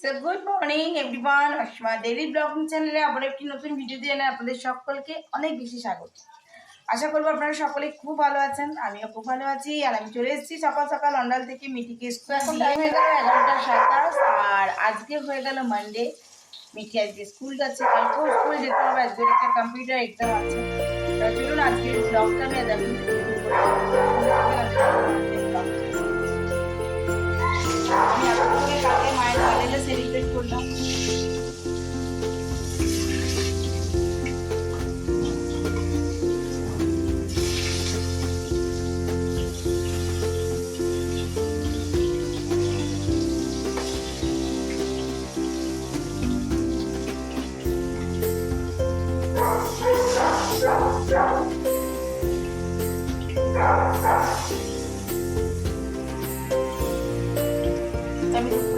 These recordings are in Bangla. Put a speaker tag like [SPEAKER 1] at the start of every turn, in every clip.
[SPEAKER 1] So good morning everyone Asima daily blogging চ্যানেলে আবার একটি নতুন ভিডিও দিয়ে আপনাদের সকলকে অনেক বেশি স্বাগত। আশা করব আপনারা সকলে খুব ভালো আছেন আমিও খুব ভালো আছি আর আমি চলে এসেছি সকাল সকাল অন্ডাল থেকে মিঠিকে স্কুল এখন টাইম হয়ে গেল এগারোটা সাতাশ আর আজকে হয়ে গেল মানডে মিঠি আজকে স্কুল যাচ্ছে কালকেও স্কুল যেতে হবে আজকে একটা কম্পিউটার এক্সাম আছে। চলুন আজকে ব্লগটা আমি আজ আমি cerillo y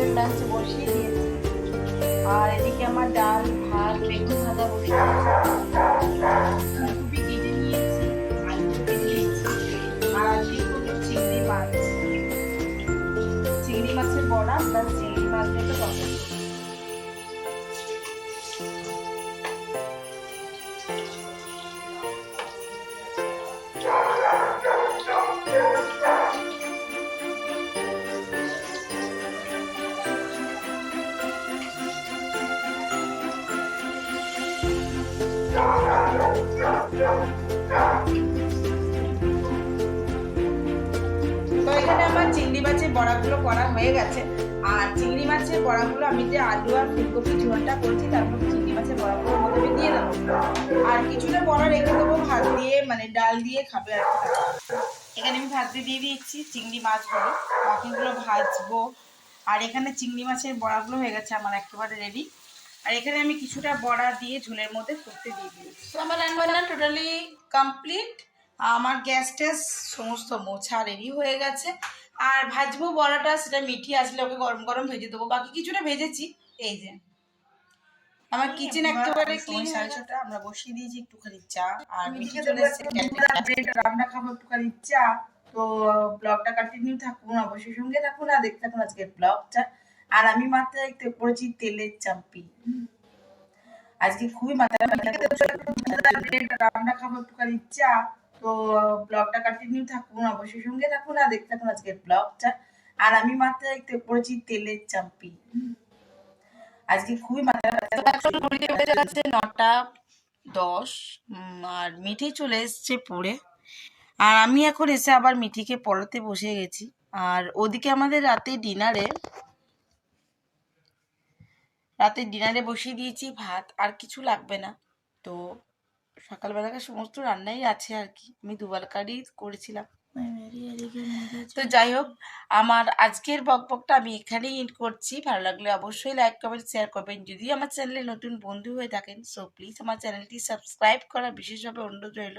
[SPEAKER 1] দুপুরের লাঞ্চ বসিয়ে দিয়েছি। আর এদিকে আমার ডাল ভাত বেগুন ভাজা বসিয়ে ফুলকপি তো এখানে আমার চিংড়ি মাছের বড়াগুলো করা হয়ে গেছে। আর চিংড়ি মাছের বড়াগুলো আমি যে আলু আর ফুলকপি ঝোলটা করছি, তার চিংড়ি মাছের বড়াগুলোর মধ্যে দিয়ে দেবো। আর কিছুটা বড়া রেখে দেবো, ভাত দিয়ে মানে ডাল দিয়ে খাবে আর এখানে আমি ভাত দিয়ে দিয়ে দিচ্ছি চিংড়ি মাছগুলো। বাকিগুলো ভাজবো। আর এখানে চিংড়ি মাছের বড়াগুলো হয়ে গেছে, আমার একেবারে রেডি আর এখানে আমি কিছুটা বড়া দিয়ে ঝোলের মধ্যে করতে দিয়ে দিয়েছি। তো আমার রান্নাবান্না টোটালি কমপ্লিট আমার গ্যাস ট্যাস সমস্ত মোছা রেডি হয়ে গেছে। আর ভাজবো বড়াটা সেটা মিঠি আসলে ওকে গরম গরম ভেজে দেবো। বাকি কিছুটা ভেজেছি এই যে। আমার কিচেন একেবারে ক্লিন সাড়ে ছটা আমরা বসিয়ে দিয়েছি একটুখানি চা। আর মিঠি চলে এসেছে রান্না খাব একটুখানি চা। তো ব্লগটা কন্টিনিউ থাকুন অবশ্যই সঙ্গে থাকুন আর দেখতে থাকুন আজকের ব্লগটা আর আমি মাথায় একটু পড়েছি তেলের চাম্পি। আজকে খুবই ব্রেড রান্না খাব, একটুখানি চা। তো ব্লগটা কন্টিনিউ থাকুন, অবশ্যই সঙ্গে থাকুন আর দেখতে থাকুন আজকের ব্লগটা আর আমি মাথায় একটু পড়েছি তেলের চাম্পি। আজকে খুবই মাথায় নটা দশ। আর মিঠি চলে এসছে পড়ে। আর আমি এখন এসে আবার মিঠিকে পড়াতে বসে গেছি। আর ওদিকে আমাদের রাতে ডিনারে রাতে ডিনারে বসিয়ে দিয়েছি ভাত আর কিছু লাগবে না। তো সকালবেলাকার সমস্ত রান্নাই আছে আর কি। আমি দুবেলাকারই করেছিলাম। তো যাই হোক আমার আজকের বকবকটা আমি এখানেই এন্ড করছি। ভালো লাগলে অবশ্যই লাইক কমেন্ট শেয়ার করবেন। যদি আমার চ্যানেলে নতুন বন্ধু হয়ে থাকেন সো প্লিজ আমার চ্যানেলটি সাবস্ক্রাইব করা বিশেষভাবে অনুরোধ রইল।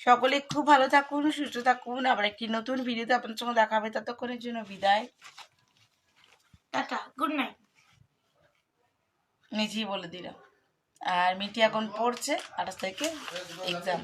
[SPEAKER 1] সকলে খুব ভালো থাকুন সুস্থ থাকুন। আবার একটি নতুন ভিডিওতে আপনার সঙ্গে দেখা হবে। ততক্ষণের জন্য বিদায়। টাটা গুড নাইট নিজেই বলে দিলাম। আর মিটি এখন পড়ছে আঠাশ তারিখে এক্সাম